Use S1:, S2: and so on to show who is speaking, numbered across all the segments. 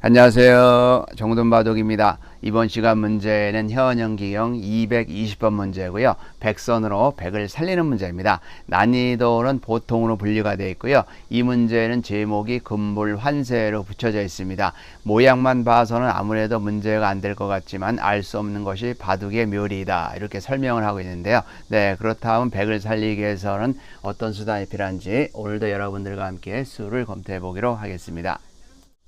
S1: 안녕하세요. 정돈바독입니다. 이번 시간 문제는 현영기형 220번 문제고요. 백선으로 백을 살리는 문제입니다. 난이도는 보통으로 분류가 되어 있고요. 이 문제는 제목이 금불 환세로 붙여져 있습니다. 모양만 봐서는 아무래도 문제가 안 될 것 같지만 알 수 없는 것이 바둑의 묘리다. 이렇게 설명을 하고 있는데요. 네, 그렇다면 백을 살리기 위해서는 어떤 수단이 필요한지 오늘도 여러분들과 함께 수를 검토해 보기로 하겠습니다.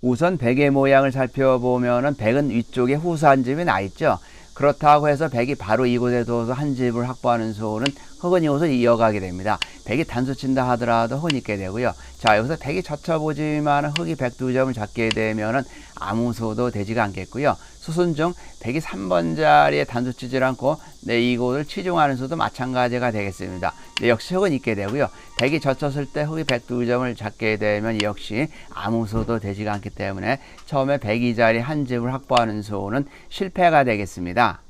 S1: 우선 백의 모양을 살펴보면은 백은 위쪽에 후수 한 집이 나 있죠. 그렇다고 해서 백이 바로 이곳에 둬서 한 집을 확보하는 수는 흙은 이곳을 이어가게 됩니다. 백이 단수 친다 하더라도 흙은 있게 되고요. 자, 여기서 백이 젖혀보지만 흙이 백두 점을 잡게 되면은 아무 수도 되지가 않겠고요. 수순 중 백이 3번 자리에 단수 치질 않고 네, 이곳을 치중하는 수도 마찬가지가 되겠습니다. 네, 역시 흙은 있게 되고요. 백이 젖혔을 때 흙이 백두 점을 잡게 되면 역시 아무 수도 되지가 않기 때문에 처음에 백이 자리 한 집을 확보하는 수는 실패가 되겠습니다.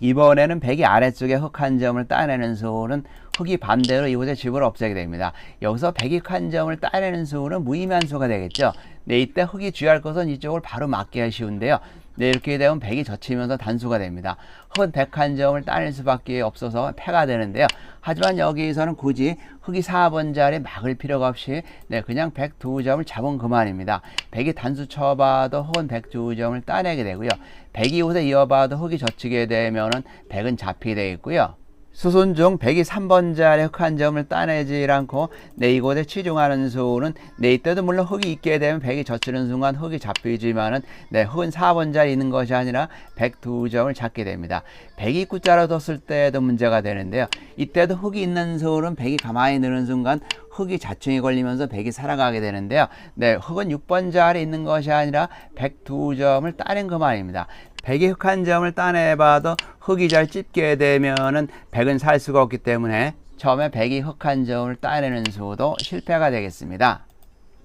S1: 이번에는 백이 아래쪽에 흙 한 점을 따내는 수는 흙이 반대로 이곳에 집을 없애게 됩니다. 여기서 백이 한 점을 따내는 수는 무의미한 수가 되겠죠. 네, 이때 흙이 주의할 것은 이쪽을 바로 맞기가 쉬운데요. 네, 이렇게 되면 백이 젖히면서 단수가 됩니다. 흙은 백한 점을 따낼 수밖에 없어서 패가 되는데요. 하지만 여기서는 굳이 흙이 4번 자리에 막을 필요가 없이 네, 그냥 백 두 점을 잡은 그만입니다. 백이 단수 쳐봐도 흙은 백 두 점을 따내게 되고요. 백이 이곳에 이어봐도 흙이 젖히게 되면은 백은 잡히게 되겠고요. 수순 중 백이 3번 자리 흙한 점을 따내지 않고 내 이곳에 치중하는 수는 내 이때도 물론 흙이 있게 되면 백이 젖히는 순간 흙이 잡히지만은 내 흙은 4번 자리 있는 것이 아니라 백두 점을 잡게 됩니다. 백이 구자로 뒀을 때도 문제가 되는데요. 이때도 흙이 있는 수는 백이 가만히 느는 순간 흙이 자충이 걸리면서 백이 살아가게 되는데요. 네, 흙은 6번 자리에 있는 것이 아니라 백두 점을 따낸 그만입니다. 백이 흙한 점을 따내봐도 흙이 잘 찝게 되면은 백은 살 수가 없기 때문에 처음에 백이 흙한 점을 따내는 수도 실패가 되겠습니다.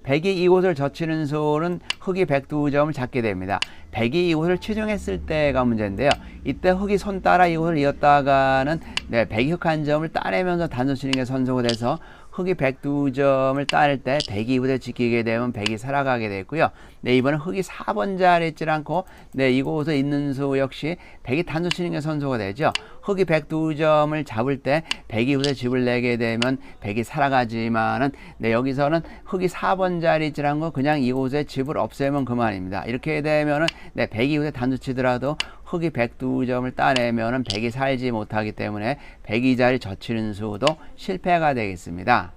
S1: 백이 이곳을 젖히는 수는 흙이 백두 점을 잡게 됩니다. 백이 이곳을 치중했을 때가 문제인데요. 이때 흙이 손 따라 이곳을 이었다가는 네, 백이 흙한 점을 따내면서 단수 치는 게 선수가 돼서 흙이 102점을 따낼 때 백이 이곳에 지키게 되면 백이 살아가게 되고요. 네, 이번엔 흙이 4번 자리에 있지 않고 네, 이곳에 있는 수 역시 백이 단수 치는 게 선수가 되죠. 흙이 102점을 잡을 때 백이 이곳에 집을 내게 되면 백이 살아가지만은 네, 여기서는 흙이 4번 자리에 있지 않고 그냥 이곳에 집을 없애면 그만입니다. 이렇게 되면은 네, 백이 이곳에 단수 치더라도 흙이 102점을 따내면은 백이 살지 못하기 때문에 백이 자리 젖히는 수도 실패가 되겠습니다.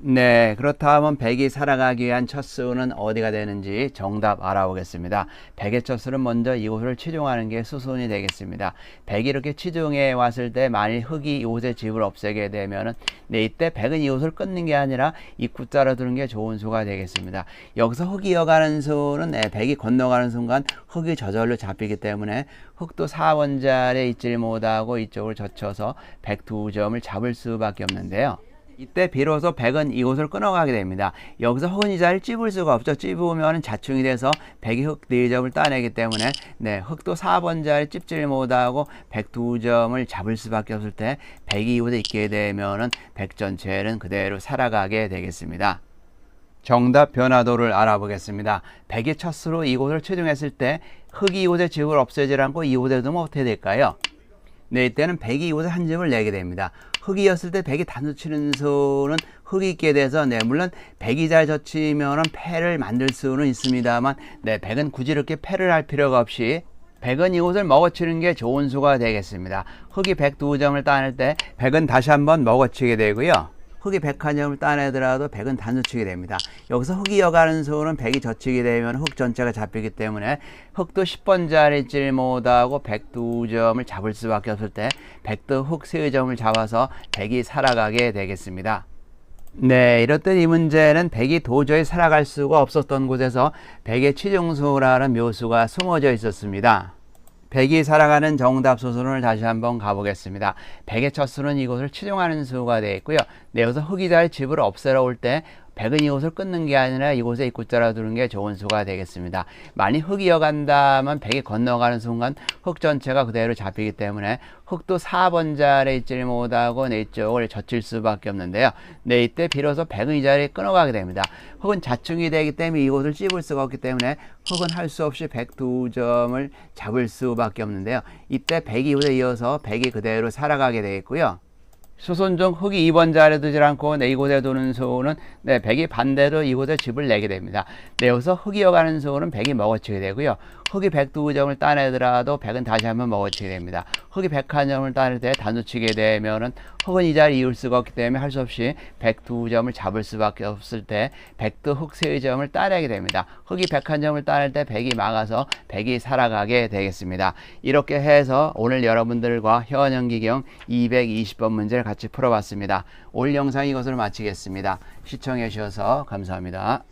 S1: 네, 그렇다면 백이 살아가기 위한 첫 수는 어디가 되는지 정답 알아보겠습니다. 백의 첫 수는 먼저 이곳을 치중하는 게 수순이 되겠습니다. 백이 이렇게 치중해 왔을 때 만일 흙이 이곳에 집을 없애게 되면은 네, 이때 백은 이곳을 끊는 게 아니라 입구자로 두는 게 좋은 수가 되겠습니다. 여기서 흙이 이어가는 수는 네, 백이 건너가는 순간 흙이 저절로 잡히기 때문에 흙도 4번 자리에 있질 못하고 이쪽을 젖혀서 백두 점을 잡을 수밖에 없는데요. 이때 비로소 백은 이곳을 끊어가게 됩니다. 여기서 자리를 찝을 수가 없죠. 찝으면 자충이 돼서 백이 흙 4점을 따내기 때문에 네, 흙도 4번 자리 찝질 못하고 백 두 점을 잡을 수밖에 없을 때 백이 이곳에 있게 되면은 백 전체는 그대로 살아가게 되겠습니다. 정답 변화도를 알아보겠습니다. 백의 첫 수로 이곳을 최종했을 때 흙이 이곳에 집을 없애지 않고 이곳에 두면 어떻게 될까요? 네, 이때는 백이 이곳에 한 점을 내게 됩니다. 흙이었을 때 백이 단수 치는 수는 흙이 있게 돼서 네 물론 백이 잘 젖히면은 패를 만들 수는 있습니다만 네 백은 굳이 이렇게 패를 할 필요가 없이 백은 이곳을 먹어치는 게 좋은 수가 되겠습니다. 흙이 백 두 점을 따낼 때 백은 다시 한번 먹어치게 되고요. 흙이 백한 점을 따내더라도 백은 단수치게 됩니다. 여기서 흙이 여가는 수는 백이 젖히게 되면 흙 전체가 잡히기 때문에 흙도 10번 자리질 못하고 백두 점을 잡을 수밖에 없을 때 백도 흙세 점을 잡아서 백이 살아가게 되겠습니다. 네, 이렇듯 이 문제는 백이 도저히 살아갈 수가 없었던 곳에서 백의 치중수라는 묘수가 숨어져 있었습니다. 백이 살아가는 정답 수순을 다시 한번 가보겠습니다. 백의 첫 수는 이곳을 치중하는 수가 되어 있고요. 흙이 잘 집을 없애러 올 때 백은 이곳을 끊는 게 아니라 이곳에 입구자라 두는 게 좋은 수가 되겠습니다. 많이 흙이 이어간다면 백이 건너가는 순간 흙 전체가 그대로 잡히기 때문에 흙도 4번 자리에 있지를 못하고 내 쪽을 젖힐 수밖에 없는데요. 네, 이때 비로소 백은 이 자리에 끊어가게 됩니다. 흙은 자충이 되기 때문에 이곳을 찝을 수가 없기 때문에 흙은 할 수 없이 백 두 점을 잡을 수밖에 없는데요. 이때 백이 이곳에 이어서 백이 그대로 살아가게 되겠고요. 수손종 흙이 2번 자리에 두질 않고 네, 이곳에 두는 소는 네, 백이 반대로 이곳에 집을 내게 됩니다. 네, 여기서 흙이 어가는 소는 백이 먹어치게 되고요. 흙이 백두 점을 따내더라도 백은 다시 한번 먹어치게 됩니다. 흙이 백한 점을 따낼 때 단수치게 되면은 흙은 이 자리 이을 수가 없기 때문에 할 수 없이 백두 점을 잡을 수밖에 없을 때 백도 흙세 점을 따내게 됩니다. 흙이 백한 점을 따낼 때 백이 막아서 백이 살아가게 되겠습니다. 이렇게 해서 오늘 여러분들과 현연기경 220번 문제를 같이 풀어봤습니다. 올 영상 이것으로 마치겠습니다. 시청해 주셔서 감사합니다.